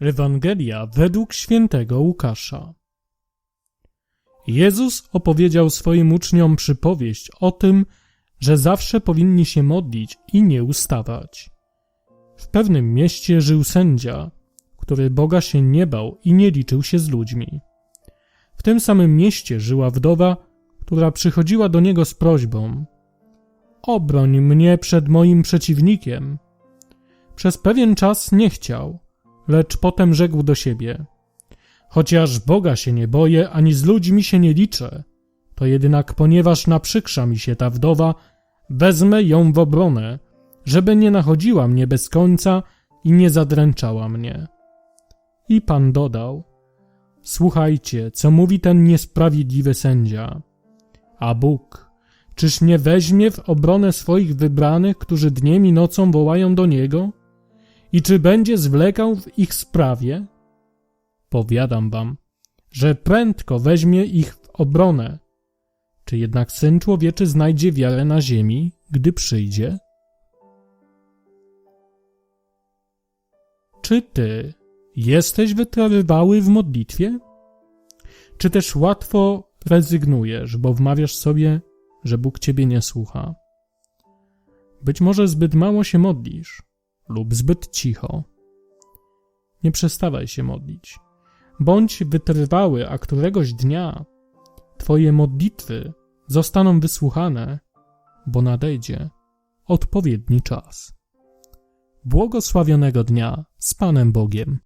Ewangelia według świętego Łukasza. Jezus opowiedział swoim uczniom przypowieść o tym, że zawsze powinni się modlić i nie ustawać. W pewnym mieście żył sędzia, który Boga się nie bał i nie liczył się z ludźmi. W tym samym mieście żyła wdowa, która przychodziła do niego z prośbą: Obroń mnie przed moim przeciwnikiem. Przez pewien czas nie chciał, lecz potem rzekł do siebie: Chociaż Boga się nie boję, ani z ludźmi się nie liczę, to jednak ponieważ naprzykrza mi się ta wdowa, wezmę ją w obronę, żeby nie nachodziła mnie bez końca i nie zadręczała mnie. I pan dodał: Słuchajcie, co mówi ten niesprawiedliwy sędzia. A Bóg, czyż nie weźmie w obronę swoich wybranych, którzy dniem i nocą wołają do niego? I czy będzie zwlekał w ich sprawie? Powiadam wam, że prędko weźmie ich w obronę. Czy jednak syn człowieczy znajdzie wiarę na ziemi, gdy przyjdzie? Czy ty jesteś wytrwały w modlitwie? Czy też łatwo rezygnujesz, bo wmawiasz sobie, że Bóg ciebie nie słucha? Być może zbyt mało się modlisz, lub zbyt cicho. Nie przestawaj się modlić. Bądź wytrwały, a któregoś dnia Twoje modlitwy zostaną wysłuchane, bo nadejdzie odpowiedni czas. Błogosławionego dnia z Panem Bogiem.